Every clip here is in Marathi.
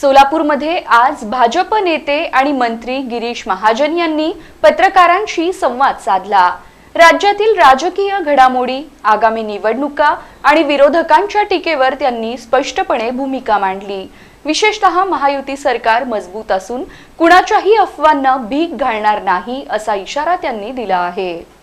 सोलापूरमध्ये आज भाजप नेते आणि मंत्री गिरीश महाजन यांनी पत्रकारांशी संवाद साधला. राज्यातील राजकीय घडामोडी आगामी निवडणुका आणि विरोधकांच्या टीकेवर त्यांनी स्पष्टपणे भूमिका मांडली. विशेषतः महायुती सरकार मजबूत असून कुणाच्याही अफवांना भीक घालणार नाही असा इशारा त्यांनी दिला आहे.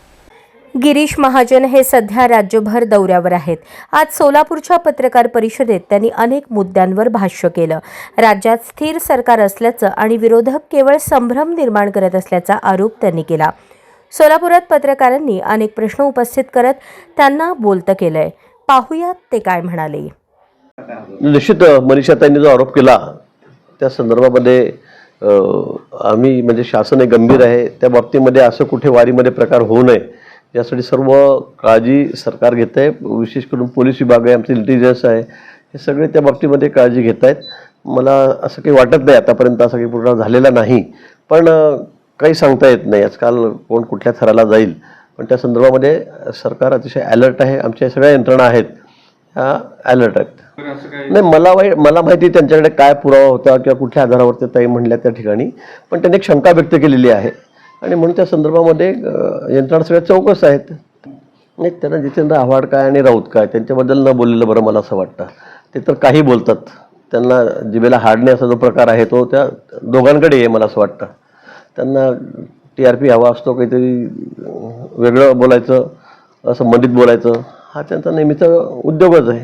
गिरीश महाजन हे सध्या राज्यभर दौऱ्यावर आहेत. आज सोलापूरच्या पत्रकार परिषदेत त्यांनी अनेक मुद्द्यांवर भाष्य केलं. राज्यात स्थिर सरकार असल्याचं आणि विरोधक केवळ संभ्रम निर्माण करत असल्याचा आरोप त्यांनी केला. सोलापुरात पत्रकारांनी अनेक प्रश्न उपस्थित करत त्यांना बोलतं केलंय. पाहूयात ते काय म्हणाले. निश्चित मनीषाताईंनी जो आरोप केला त्या संदर्भामध्ये आम्ही म्हणजे शासन हे गंभीर आहे. त्या बाबतीमध्ये असं कुठे वारीमध्ये प्रकार होऊ नये. यासाठी सर्व काळजी सरकार घेत आहे विशेष करून पोलीस विभाग आहे आमचे इंटेलिजन्स आहे. हे सगळे त्या बाबतीमध्ये काळजी घेत आहेत मला असं काही वाटत नाही आतापर्यंत असं काही पूर्ण झालेला नाही. पण काही सांगता येत नाही. आजकाल कोण कुठल्या थराला जाईल. पण त्या संदर्भामध्ये सरकार अतिशय अलर्ट आहे. आमच्या सगळ्या यंत्रणा आहेत. ह्या अलर्ट आहेत. नाही मला वाई मला माहिती आहे त्यांच्याकडे काय पुरावा होता किंवा कुठल्या आधारावर ते ताई म्हणल्या त्या ठिकाणी. पण त्यांनी एक शंका व्यक्त केलेली आहे. आणि म्हणून त्या संदर्भामध्ये यंत्रणा सगळ्या चौकस आहेत. नाही त्यांना जितेंद्र आव्हाड काय आणि राऊत काय त्यांच्याबद्दल न बोललेलं बरं मला असं वाटतं. ते तर काही बोलतात. त्यांना जिभेला हाडणे असा जो प्रकार आहे तो त्या दोघांकडे आहे मला असं वाटतं. त्यांना टी आर पी हवा असतो काहीतरी वेगळं बोलायचं संबंधित बोलायचं हा त्यांचा नेहमीचा उद्योगच आहे.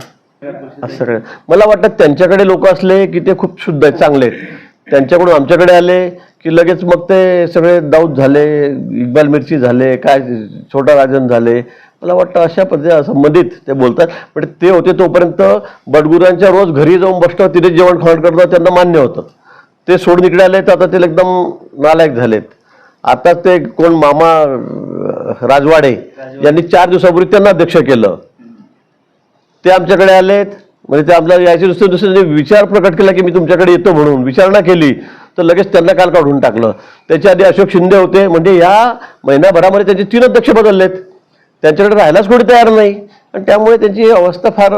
असं सगळं. मला वाटतं त्यांच्याकडे लोक असले की ते खूप शुद्ध आहेत चांगले आहेत. त्यांच्याकडून आमच्याकडे आले की लगेच मग ते सगळे दाऊद झाले इक्बाल मिरची झाले काय छोटा राजन झाले. मला वाटतं अशा पद्धती संबंधित ते बोलतात. पण ते होते तोपर्यंत बडगुरांच्या रोज घरी जाऊन बसतो तिथे जेवण खावण करतात त्यांना मान्य होतं. ते सोडून इकडे आले तर आता ते एकदम नालायक झालेत. आता ते कोण मामा राजवाडे यांनी चार दिवसापूर्वी त्यांना अध्यक्ष केलं. ते आमच्याकडे आलेत. म्हणजे ते आपल्याला यायचे दुसरे दुसरे विचार प्रकट केला की मी तुमच्याकडे येतो म्हणून. विचारणा केली. तर लगेच त्यांना काल काढून टाकलं. त्याच्या आधी अशोक शिंदे होते. म्हणजे या महिनाभरामध्ये त्यांचे तीन अध्यक्ष बदललेत. त्यांच्याकडे राहायलाच कोणी तयार नाही. आणि त्यामुळे त्यांची अवस्था फार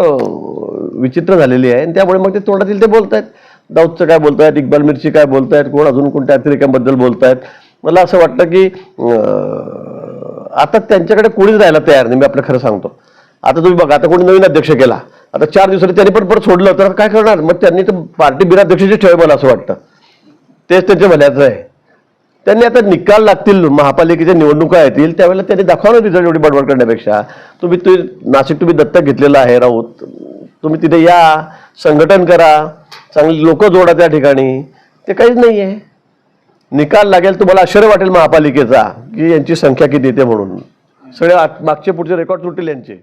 विचित्र झालेली आहे. आणि त्यामुळे मग ते तोंडातील ते बोलत आहेत दाऊदचं काय बोलत आहेत इक्बाल मिरची काय बोलत आहेत कोण अजून कोणत्या अतिरिकांबद्दल बोलत आहेत मला असं वाटतं की आता त्यांच्याकडे कोणीच राहायला तयार नाही. मी आपलं खरं सांगतो. आता तुम्ही बघा आता कोणी नवीन अध्यक्ष केला. आता चार दिवसांनी त्यांनी पण परत सोडलं. तर काय करणार? मग त्यांनी तर पार्टी बिराध्यक्षाची ठेव मला असं वाटतं. तेच त्यांच्या भल्याचं आहे. त्यांनी आता निकाल लागतील महापालिकेच्या निवडणुका येतील त्यावेळेला त्यांनी दाखवा रिझल्ट एवढी बडबड करण्यापेक्षा. तुम्ही ते नाशिक तुम्ही दत्तक घेतलेलं आहे राऊत. तुम्ही तिथे या संघटन करा चांगली लोक जोडा त्या ठिकाणी. ते काहीच नाही आहे निकाल लागेल तुम्हाला आश्चर्य वाटेल महापालिकेचा की यांची संख्या किती येते म्हणून. सगळे मागचे पुढचे रेकॉर्ड तुटतील यांचे.